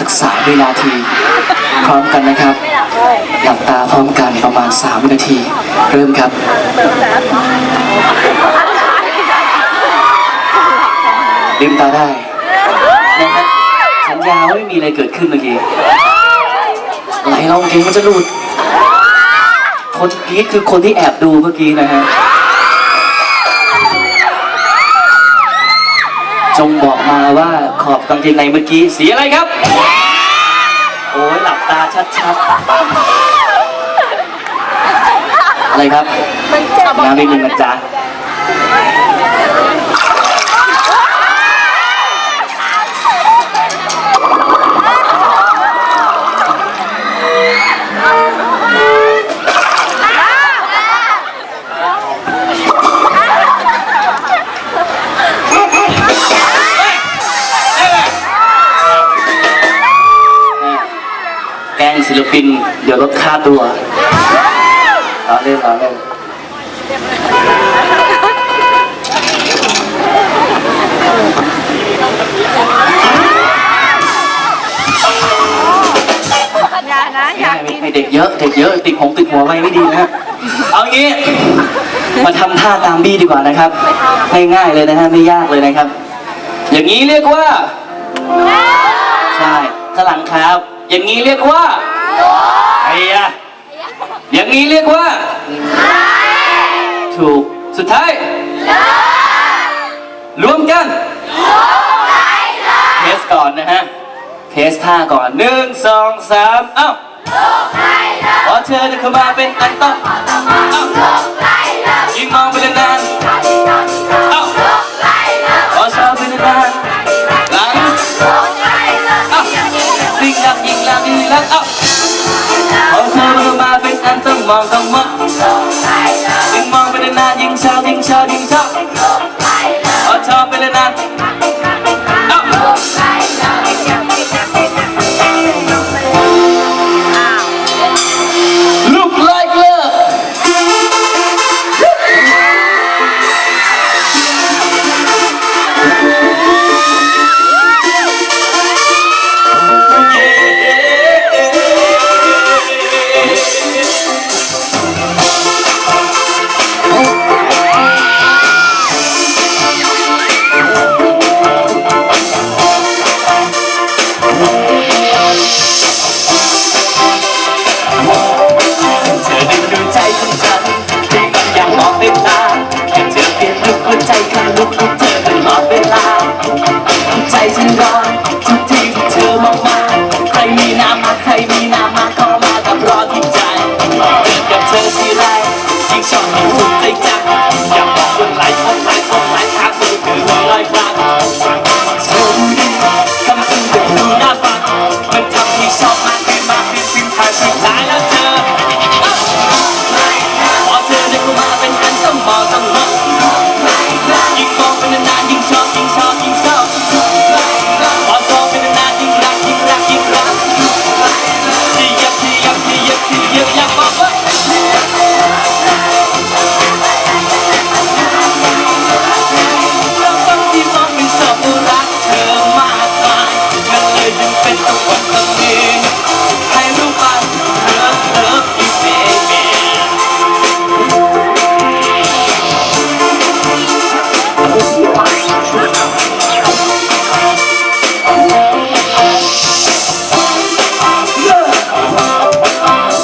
สักสามวินาที พร้อมกันนะครับ หลับตาพร้อมกันประมาณสามวินาที เริ่มครับลืมตาได้นะครับสัญญาว่าไม่มีอะไรเกิดขึ้นเมื่อกี้ไหลลองเพลงมันจะหลุด คนกรีดคือคนที่แอบดูเมื่อกี้นะฮะ จงบอกมาว่าขอบกางเกงในเมื่อกี้สีอะไรครับ ตาชัดๆอะไรครับน้ำนิดนึงนะจ๊ะ ศิลปิน เดี๋ยวลดค่าตัวรอเล่นรอเล่นอย่านะอย่าไม่ให้เด็กเยอะเด็กเยอะติดหงติดหัวไว้ไม่ดีนะฮะเอางี้ มาทำท่าตามบี้ดีกว่านะครับง่ายๆเลยนะฮะไม่ยากเลยนะครับ อย่างนี้เรียกว่า ใช่ข้างหลังครับ อย่างนี้เรียกว่า ไอ้ยะอย่างนี้เรียกว่า ถูก สุดท้าย รวมกันเทสก่อนนะฮะ เทสท่าก่อนหนึ่งสองสามเอ้าพอเธอเดินเข้ามาเป็นอันต้องเอ้า ยิ่ง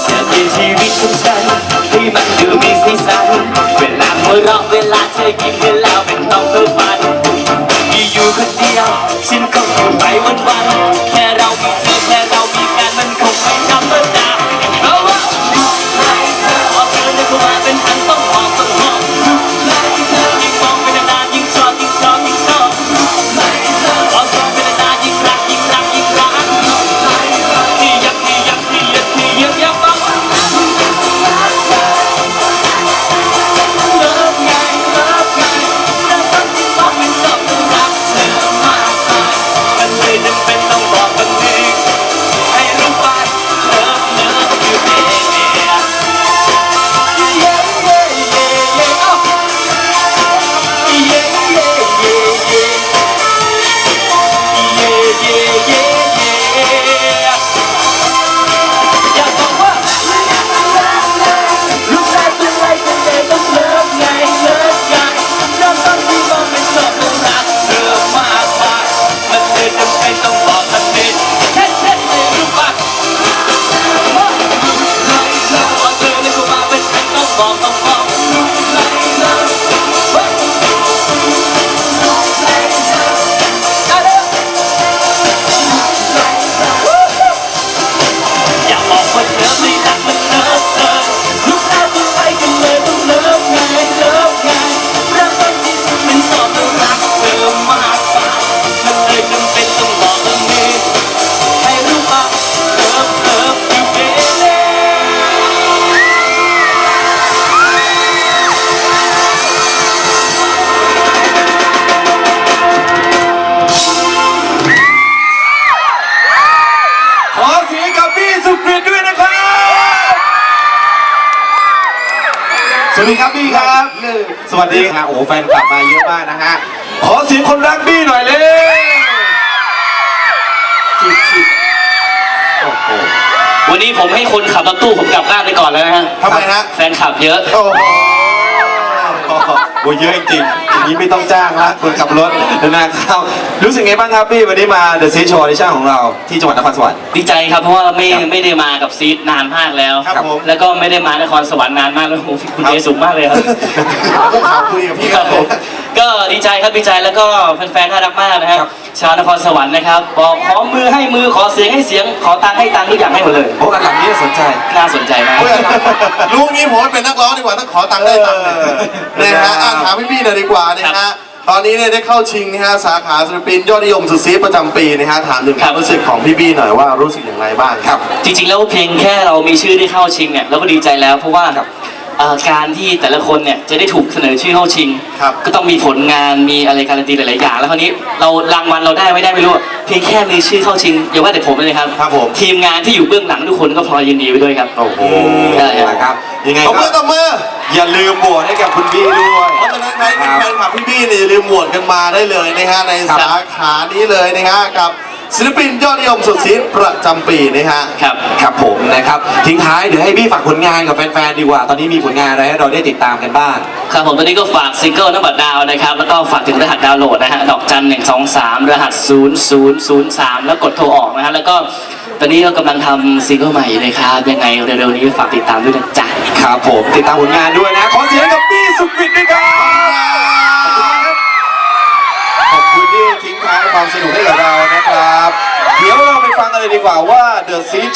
เธอคือชีวิตของฉันที่มันดูมีสีสันเวลาหัวเราะเวลาเธอยิ้มเวลาเป็นต้องเพ้อฝันมีอยู่คนเดียวฉันก็อยู่ไปวันวัน ดีครับบี้ครับ สวัสดีครับโอ้โหแฟนกลับมาเยอะมากนะฮะ ขอเสียงคนรักบี้หน่อยเลยจิบจิบโอ้โหวันนี้ผมให้คนขับรถตู้ผมกลับบ้านไปก่อนแล้วนะฮะทำไมฮะ แฟนขับเยอะ โอ้โหโอ้เยอะจริงๆ อย่างนี้ไม่ต้องจ้างละคนขับรถนะครับรู้สึกไงบ้างครับพี่วันนี้มาเดอะซีโชว์ในช่างของเราที่จังหวัดนครสวรรค์ ดีใจครับเพราะว่าไม่ครับไม่ได้มากับซีดนานมากแล้ว ครับผม แล้วก็ไม่ได้มานครสวรรค์นานมากแล้วโอ้โหคุณครับเอสูงมากเลยครับก็ขอคุยกับพี่คครัรับบผผมมก็ดีใจครับดีใจแล้วก็แฟนๆน่ารักมากนะฮะครับ ชาวนครสวรรค์นะครับบอกขอมือให้มือขอเสียงให้เสียงขอตังค์ให้ตังค์ทุกอย่างให้หมดเลยโอ้อันหลังนี้สนใจ น่าสนใจมากเฮ้ยรู้งี้ผมว่าเป็นนักร้องดีกว่าต้องขอตังค์ได้ตังค์เนี่ยเออนะฮะอะถามพี่พี่ๆหน่อยดีกว่านะฮะตอนนี้เนี่ยได้เข้าชิงนะฮะสาขาศิลปินยอดนิยมสุดซีดประจำปีนะฮะถามถึงความรู้สึกของพี่บี้หน่อยว่ารู้สึกอย่างไรบ้างครับ จริงๆแล้วเพียงแค่เรามีชื่อได้เข้าชิงเนี่ยเราก็ดีใจแล้วเพราะว่าครับเอ่อการที่แต่ละคนเนี่ยจะได้ถูกเสนอชื่อเข้าชิง ครับก็ต้องมีผลงานมีอะไรการันตีหลายๆอย่าง แล้วคราวนี้เรารางวัลเราได้ไม่ได้ไม่รู้เพียงแค่มีชื่อเข้าชิงอย่าว่าแต่ผมเลยครับครับผม ทีมงานที่อยู่เบื้องหลังทุกคนก็พลอยยินดีไปด้วยครับ โอ้โหใช่ครับนะครับยังไงตบมืก็อตบมือ อย่าลืมโหวตให้กับคุณบี้ด้วย เพราะฉะนั้นใครเป็นแฟนคลับพี่บี้เนี่ยอย่าลืมโหวตกันมาได้เลยนะฮะในครับสาขานี้เลยนะฮะกับศิลปินยอดนิยมสุดซีดประจำปีนะฮะ ครับครับผมนะครับทิ้งท้ายเดี๋ยวให้บี้ฝากผลงานกับแฟนๆดีกว่า ตอนนี้มีผลงานอะไรให้เราได้ติดตามกันบ้าง ครับผมตอนนี้ก็ฝากซิงเกิลน้ำบัตรดาวนะครับ แล้วก็ฝากถึงรหัสดาวน์โหลดนะฮะ ดอกจันหนึ่งสองสามรหัสศูนย์ศูนย์ศูนย์สามแล้วกดโทรออกนะฮะ แล้วก็ตอนนี้ก็กำลังทำซิงเกิลใหม่เลยครับ ยังไงเร็วๆนี้ฝากติดตามด้วยนะจ๊ะ ครับผมติดตามผลงานด้วยนะ ขอเสียงกับพี่สุกวิทด้วยครับ ขอบคุณที่ทิ้งท้ายความสนุกให้กับเรานะครับ เดี๋ยวเราไปฟังกันเลยดีกว่าว่า The s e a